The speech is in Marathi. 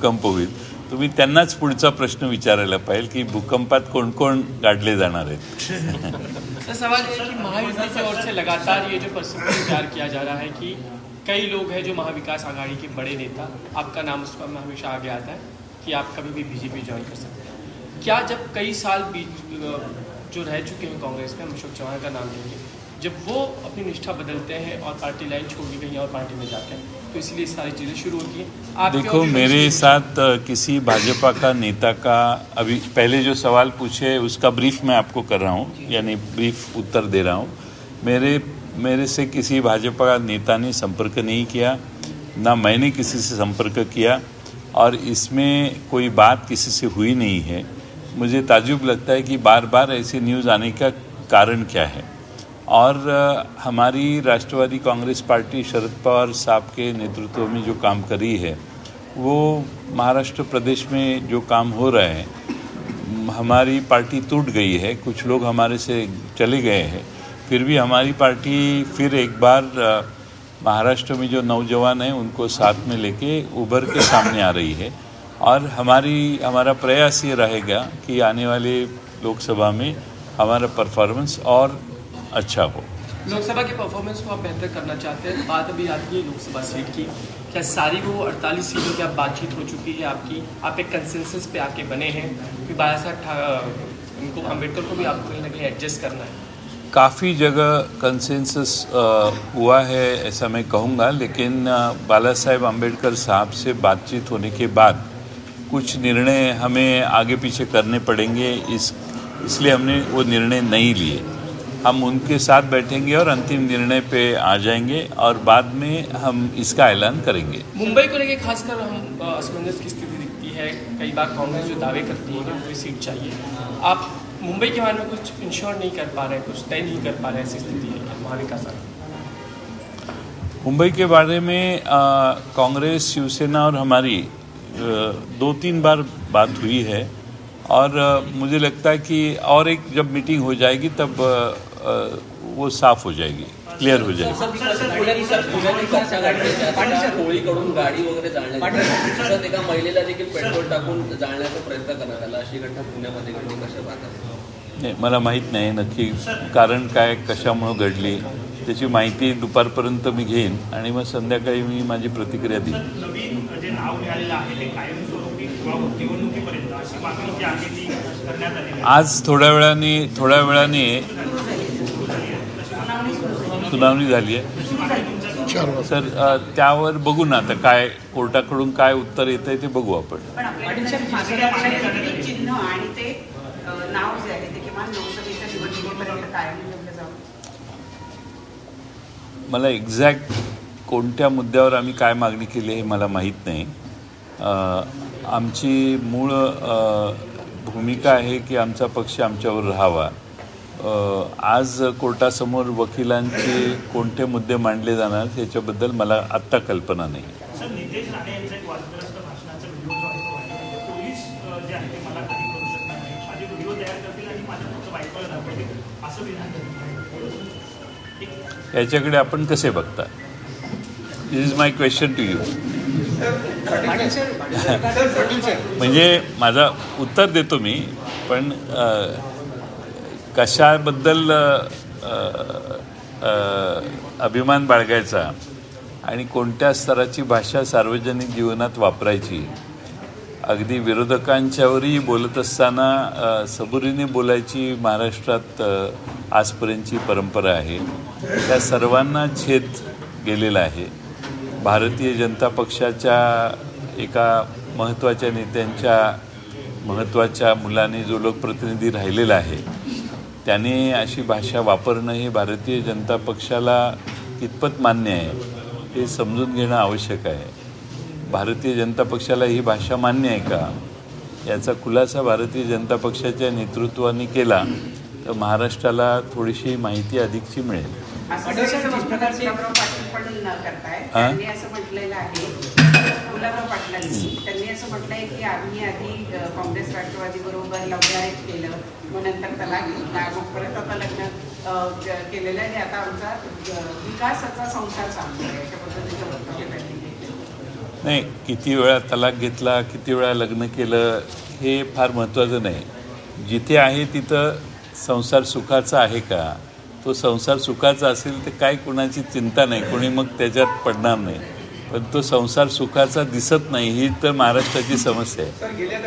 भूकंप होईल. तुम्ही त्यांनाच पुढचा प्रश्न विचारायला पाहिजे की भूकंपात कोण कोण गाडले जाणार आहेत? कि महायुति की ओर जो रहा है कई लोग हैं जो महाविकास आघाड़ी के बड़े नेता, आपका नाम उस पर हमेशा आगे आता है कि आप कभी भी बीजेपी ज्वाइन कर सकते हैं। क्या जब कई साल बीच जो रह चुके हैं कांग्रेस में अशोक चौहान का नाम लेंगे, जब वो अपनी निष्ठा बदलते हैं और पार्टी लाइन छोड़ के कहीं और पार्टी में जाते हैं तो इसलिए सारी चीज़ें शुरू होती हैं। देखो मेरे साथ किसी भाजपा का नेता का अभी पहले जो सवाल पूछे उसका ब्रीफ मैं आपको कर रहा हूँ यानी ब्रीफ उत्तर दे रहा हूँ। मेरे मेरे से किसी भाजपा का नेता ने संपर्क नहीं किया ना मैंने किसी से संपर्क किया और इसमें कोई बात किसी से हुई नहीं है। मुझे ताजुब लगता है कि बार बार ऐसी न्यूज़ आने का कारण क्या है। और हमारी राष्ट्रवादी कांग्रेस पार्टी शरद पवार साहब के नेतृत्व में जो काम करी है, वो महाराष्ट्र प्रदेश में जो काम हो रहा है, हमारी पार्टी टूट गई है, कुछ लोग हमारे से चले गए हैं, फिर भी हमारी पार्टी फिर एक बार महाराष्ट्र में जो नौजवान हैं, उनको साथ में लेके उभर के सामने आ रही है और हमारी, हमारा प्रयास ये रहेगा कि आने वाले लोकसभा में हमारा परफॉर्मेंस और अच्छा हो लोकसभा के परफॉर्मेंस को आप बेहतर करना चाहते हैं बात अभी आती है लोकसभा सीट की। क्या सारी वो 48 सीटों की आप बातचीत हो चुकी है आपकी? आप एक कंसेंसस पे आके बने हैं कि बाला साहब इनको अंबेडकर को भी आपको कहीं ना कहीं एडजस्ट करना है। काफ़ी जगह कंसेंसस हुआ है ऐसा मैं कहूँगा लेकिन बाला साहेब अंबेडकर साहब से बातचीत होने के बाद कुछ निर्णय हमें आगे पीछे करने पड़ेंगे इस इसलिए हमने वो निर्णय नहीं लिए। हम उनके साथ बैठेंगे और अंतिम निर्णय पे आ जाएँगे और बाद में हम इसका ऐलान करेंगे। मुंबई को लेकर खासकर हम असमंजस की स्थिति दिखती है। कई बार कांग्रेस जो दावे करती है कि सीट चाहिए। आप मुंबई के बारे में कुछ इंश्योर नहीं कर पा रहे हैं कुछ तय नहीं कर पा रहे ऐसी स्थिति है महाविकास मुंबई के बारे में कांग्रेस शिवसेना और हमारी दो तीन बार बात हुई है। और मुझे लगता है कि और एक जब मीटिंग हो जाएगी तब वो साफ हो जाएगी क्लियर हो जाएगी. सर, विकास- पुण्यात पुण्यात विकास आघाडीच्या होळीकडून गाडी वगैरे जाळण्यात आली. तसंच एका महिलेला देखील पेट्रोल टाकून जाळण्याचा प्रयत्न करण्यात आला. अशी घटना पुण्यामध्ये घडली कशा पाहतात? नाही मला माहीत नाही नक्की कारण काय कशामुळं घडली. त्याची माहिती दुपारपर्यंत मी घेईन आणि मग संध्याकाळी मी माझी प्रतिक्रिया देईन. आज थोड्या वेळाने थोड्या वेळाने सुनावणी झाली आहे. सर त्यावर बघू ना आता काय कोर्टाकडून काय उत्तर येत आहे ते बघू आपण मला एक्झॅक्ट कोणत्या मुद्द्यावर आम्ही काय मागणी केली हे मला माहीत नाही. आमची मूळ भूमिका आहे की आमचा पक्ष आमच्यावर राहावा. आज कोर्टासमोर वकिलांचे कोणते मुद्दे मांडले जाणार याच्याबद्दल मला आत्ता कल्पना नाही. सर नितेश राणे यांचं एक वादग्रस्त भाषणाचा व्हिडिओ जो आहे तो आहे. पोलीस अ, जे आहे ते मला काही करू शकणार नाही. माझे व्हिडिओ तयार करतील आणि माझ्या फक्त बायकोला दाखवतील. असं विधान करतील एक याच्याकडे आपण कसे बघता? This is my question to you म्हणजे माझा उत्तर देतो मी पण कशाबद्दल अभिमान बाळगायचा आणि कोणत्या स्तराची भाषा सार्वजनिक जीवनात वापरायची अगदी विरोधकांच्यावरही बोलत असताना सबुरीने बोलायची महाराष्ट्रात आजपर्यंतची परंपरा आहे. त्या सर्वांना छेद गेलेला आहे. भारतीय जनता पक्षाच्या एका महत्त्वाच्या नेत्यांच्या महत्त्वाच्या मुलाने जो लोकप्रतिनिधी राहिलेला आहे त्याने अशी भाषा वापरणं हे भारतीय जनता पक्षाला कितपत मान्य आहे हे समजून घेणं आवश्यक आहे. भारतीय जनता पक्षाला ही भाषा मान्य आहे का? याचा खुलासा भारतीय जनता पक्षाच्या नेतृत्वाने केला तर महाराष्ट्राला थोडीशी माहिती अधिकची मिळेल. गुलाबराव पाटलांनी त्यांनी असं म्हटलंय की आम्ही आधी काँग्रेस राष्ट्रवादी बरोबर लग्नारेच केलं. मग नंतर त्याला घेतला. मग परत आता लग्न केलेलं आहे. आणि आता आमचा विकासाचा संसार चालतो आहे. अशा पद्धतीचं वक्तव्य त्यांनी नाही किती वेळा तलाक घेतला किती वेळा लग्न केलं हे फार महत्त्वाचं नाही. जिथे आहे तिथं संसार सुखाचा आहे का? तो संसार सुखाचा असेल तर काय कुणाची चिंता नाही. कोणी मग त्याच्यात पडणार नाही. पण तो संसार सुखाचा दिसत नाही ही तर महाराष्ट्राची समस्या आहे.